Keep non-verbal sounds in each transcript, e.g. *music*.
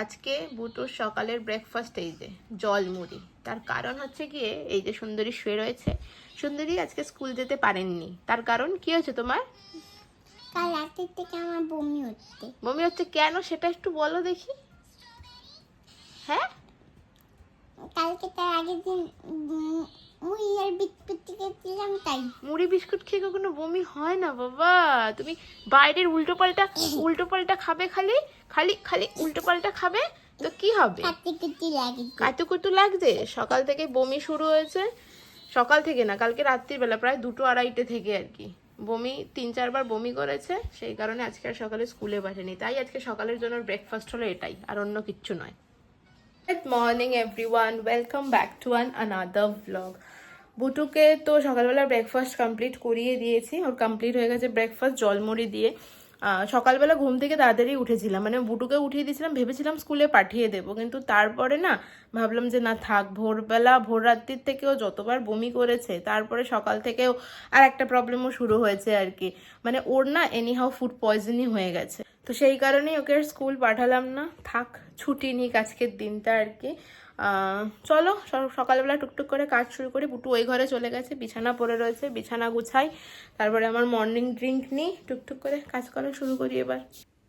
আজকে বুটুর সকালের ব্রেকফাস্ট এই যে জল মুড়ি। তার কারণ হচ্ছে গিয়ে এই যে সুন্দরী শুয়ে রয়েছে সুন্দরী আজকে স্কুল যেতে পারেননি। তার কারণ কি হয়েছে তোমার? কাল রাতের থেকে আমার বমি হচ্ছে। মমি হচ্ছে কেন? সেটা একটু বলো দেখি। হ্যাঁ? কালকে তার আগের দিন মুই আর বিস্কুট খেয়েছিলাম তাই। মুড়ি বিস্কুট খেয়ে কখনো বমি হয় না বাবা? তুমি বাইরের উল্টো পাল্টা উল্টো পাল্টা খাবে খালি? খালি খালি উল্টো পাল্টা খাবে? তো কি হবে? কাতুকুতু লাগছে। সকাল থেকে বমি শুরু হয়েছে। সকাল থেকে না কালকে রাত্রির বেলা প্রায় দুটো আড়াইটে থেকে আর কি। বমি তিন চারবার বমি করেছে সেই কারণে আজকে আর সকালে স্কুলে পাঠেনি তাই আজকে সকালের জন্য ব্রেকফাস্ট হলো এটাই আর অন্য কিচ্ছু নয়। Good morning everyone welcome back to an another blog বুটুকে তো সকালবেলা ব্রেকফাস্ট কমপ্লিট করিয়ে দিয়েছি। ওর কমপ্লিট হয়ে গেছে ব্রেকফাস্ট জলমুড়ি দিয়ে। সকালবেলা ঘুম থেকে তাড়াতাড়ি উঠেছিলাম। মানে বুটুকে উঠিয়ে দিয়েছিলাম, ভেবেছিলাম স্কুলে পাঠিয়ে দেবো। কিন্তু তারপরে না, ভাবলাম যে না থাক, ভোরবেলা, ভোর রাত্রির থেকেও যতবার বমি করেছে, তারপরে সকাল থেকেও আর একটা প্রবলেমও শুরু হয়েছে আর কি। মানে ওর না এনিহাও ফুড পয়জনই হয়ে গেছে। তো সেই কারণেই ওকে স্কুল পাঠালাম না। থাক, ছুটি নিক আজকের দিনটা আর কি। চলো সকালবেলা টুকটুক করে কাজ শুরু করি। বুটু ওই ঘরে চলে গেছে, বিছানা পড়ে রয়েছে, বিছানা গুছাই। তারপরে আমার মর্নিং ড্রিঙ্ক নিই, টুকটুক করে কাজ করা শুরু করি এবার।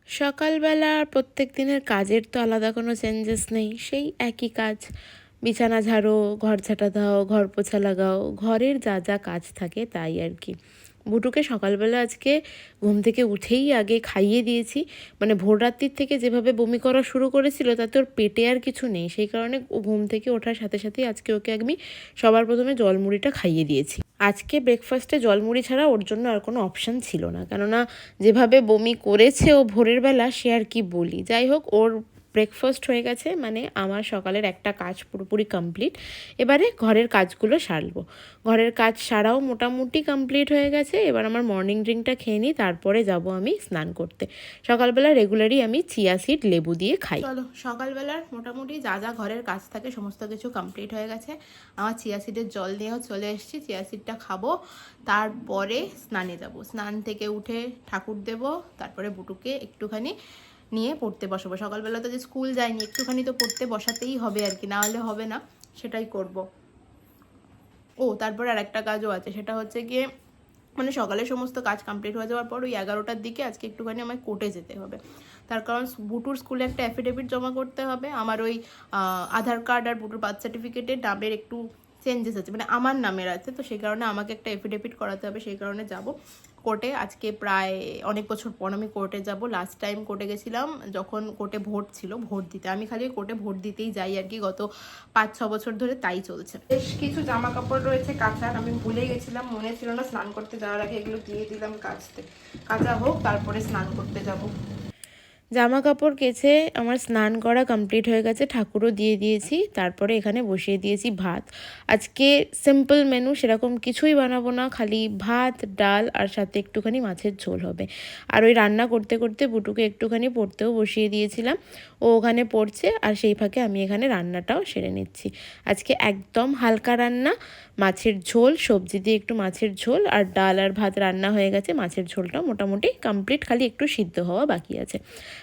সকালবেলা প্রত্যেক দিনের কাজের তো আলাদা কোনো চেঞ্জেস নেই, সেই একই কাজ। বিছানা ঝাড়ো, ঘর ঝাঁটা দাও, ঘর পোছা লাগাও, ঘরের যা যা কাজ থাকে তাই আর কি। বুটুকে সকালবেলা আজকে ঘুম থেকে উঠেই আগে খাইয়ে দিয়েছি। মানে ভোর রাত্রির থেকে যেভাবে বমি করা শুরু করেছিল, তাতে ওর পেটে আর কিছু নেই। সেই কারণে ও ঘুম থেকে ওঠার সাথে সাথেই আজকে ওকে আমি সবার প্রথমে জলমুড়িটা খাইয়ে দিয়েছি। আজকে ব্রেকফাস্টে জলমুড়ি ছাড়া ওর জন্য আর কোনো অপশান ছিল না। কেননা যেভাবে বমি করেছে ও ভোরের বেলা, সে আর কি বলি? যাই হোক, ওর ব্রেকফাস্ট হয়ে গেছে মানে আমার সকালের একটা কাজ পুরোপুরি কমপ্লিট এবারে ঘরের কাজগুলো সারবো। ঘরের কাজ সারাও মোটামুটি কমপ্লিট হয়ে গেছে, এবার আমার মর্নিং ড্রিঙ্কটা খেয়ে নিই, তারপরে যাব আমি স্নান করতে। সকালবেলা রেগুলারই আমি চিয়া সিড লেবু দিয়ে খাই। চলো, সকালবেলার মোটামুটি যা যা ঘরের কাজ থাকে, সমস্ত কিছু কমপ্লিট হয়ে গেছে। আমার চিয়া সিডের জল নিয়েও চলে এসেছি চিয়া সিডটা খাব, তারপরে স্নানে যাব। স্নান থেকে উঠে ঠাকুর দেব, তারপরে বুটুকে একটুখানি নিয়ে পড়তে বসাবো। সকালবেলা তো যে স্কুল যায়নি, একটুখানি তো পড়তে বসাতেই হবে আর কি না হলে হবে না, সেটাই করব। ও, তারপর আর একটা কাজও আছে, সেটা হচ্ছে গিয়ে মানে সকালে সমস্ত কাজ কমপ্লিট হয়ে যাওয়ার পর ওই এগারোটার দিকে আজকে একটুখানি আমায় কোর্টে যেতে হবে। তার কারণ বুটুর স্কুলে একটা অ্যাফিডেভিট জমা করতে হবে, আমার ওই আধার কার্ড আর বুটুর বার্থ সার্টিফিকেটের নামের একটু চেঞ্জেস আছে। মানে আমার নামের আছে, তো সেই কারণে আমাকে একটা এফিডেভিট করাতে হবে, সেই কারণে যাব কোর্টে আজকে প্রায় অনেক বছর পর আমি কোর্টে যাব। লাস্ট টাইম কোর্টে গেছিলাম, যখন কোর্টে ভোট ছিল, ভোট দিতে। আমি খালি কোর্টে ভোট দিতেই যাই আর কি, গত পাঁচ ছ বছর ধরে তাই চলছে। বেশ কিছু জামা কাপড় রয়েছে কাচার, আমি ভুলে গেছিলাম, মনে ছিল না স্নান করতে যাওয়ার আগে এগুলো দিয়ে দিলাম কাচতে। কাঁচা হোক, তারপরে স্নান করতে যাব। জামা কাপড় কেচে আমার স্নান করা কমপ্লিট হয়ে গেছে, ঠাকুরও দিয়ে দিয়েছি, তারপরে এখানে বসিয়ে দিয়েছি ভাত। আজকে সিম্পল মেনু সেরকম কিছুই বানাবো না, খালি ভাত, ডাল আর সাথে একটুখানি মাছের ঝোল হবে। আর ওই রান্না করতে করতে বুটুকে একটুখানি পড়তেও বসিয়ে দিয়েছিলাম। ও ওখানে পড়ছে আর সেই ফাঁকে আমি এখানে রান্নাটাও সেরে নিচ্ছি। আজকে একদম হালকা রান্না, মাছের ঝোল, সবজি দিয়ে একটু মাছের ঝোল আর ডাল আর ভাত রান্না হয়ে গেছে, মাছের ঝোলটা মোটামুটি কমপ্লিট খালি একটু সিদ্ধ হওয়া বাকি আছে।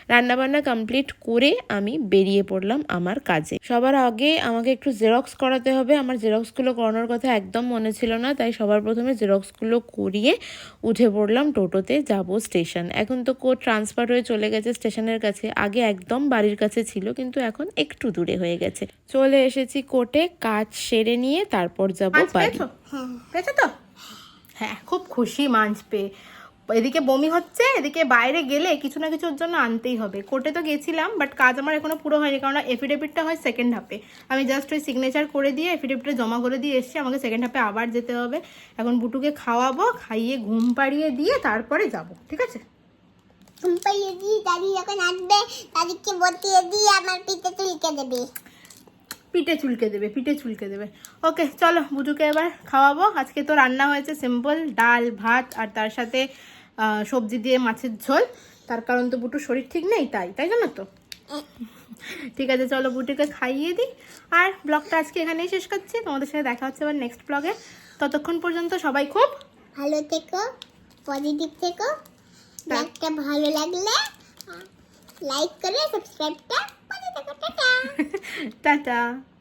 রান্নাবান্না কমপ্লিট করে আমি বেরিয়ে পড়লাম আমার কাজে। সবার আগে আমাকে একটু জেরক্স করাতে হবে। আমার জেরক্সগুলো করানোর কথা একদম মনে ছিল না তাই সবার প্রথমে জেরক্সগুলো করিয়ে উঠে পড়লাম টোটোতে যাব স্টেশন। এখন তো কোর্ট ট্রান্সফার হয়ে চলে গেছে স্টেশনের কাছে। আগে একদম বাড়ির কাছে ছিল কিন্তু এখন একটু দূরে হয়ে গেছে। চলে এসেছি কোর্টে কাজ সেরে নিয়ে তারপর যাব বাড়ি। পেয়েছ তো? হ্যাঁ খুব খুশি মাঞ্চ পেয়ে। এদিকে বমি হচ্ছে এদিকে বাইরে গেলে কিছু না কিছুর জন্য আনতেই হবে। কোর্টে তো গেছিলাম বাট কাজ আমার এখনও পুরো হয়নি কারণ এফিডেভিটটা হয় সেকেন্ড হাফে আমি জাস্ট ওই সিগনেচার করে দিয়ে এফিডেভিটটা জমা করে দিয়ে এসেছি আমাকে সেকেন্ড হাফে আবার যেতে হবে। এখন বুটুকে খাওয়াবো খাইয়ে ঘুম পাড়িয়ে দিয়ে তারপরে যাব ঠিক আছে? ঘুম পাইয়ে দিই দাদি যখন আসবে দাদিকে বতিয়ে দিয়ে আমার পিঠে তুলকে দেবে। পিঠে চুলকে দেবে পিঠে চুলকে দেবে। ওকে চলো বুটুকে এবার খাওয়াবো। আজকে তো রান্না হয়েছে সিম্পল ডাল ভাত আর তার সাথে সবজি দিয়ে মাছের ঝোল। তার কারণ তো বুটুর শরীর ঠিক নেই তাই। তাই জানো তো? ঠিক আছে চলো বুটুকে খাইয়ে দিই। আর ব্লগটা আজকে এখানেই শেষ করছি। তোমাদের সাথে দেখা হচ্ছে আবার নেক্সট ব্লগে ততক্ষণ পর্যন্ত সবাই খুব ভালো থেকো পজিটিভ থেকো। ব্লগটা ভালো লাগলে লাইক করে সাবস্ক্রাইবটা করে টাটা। *laughs*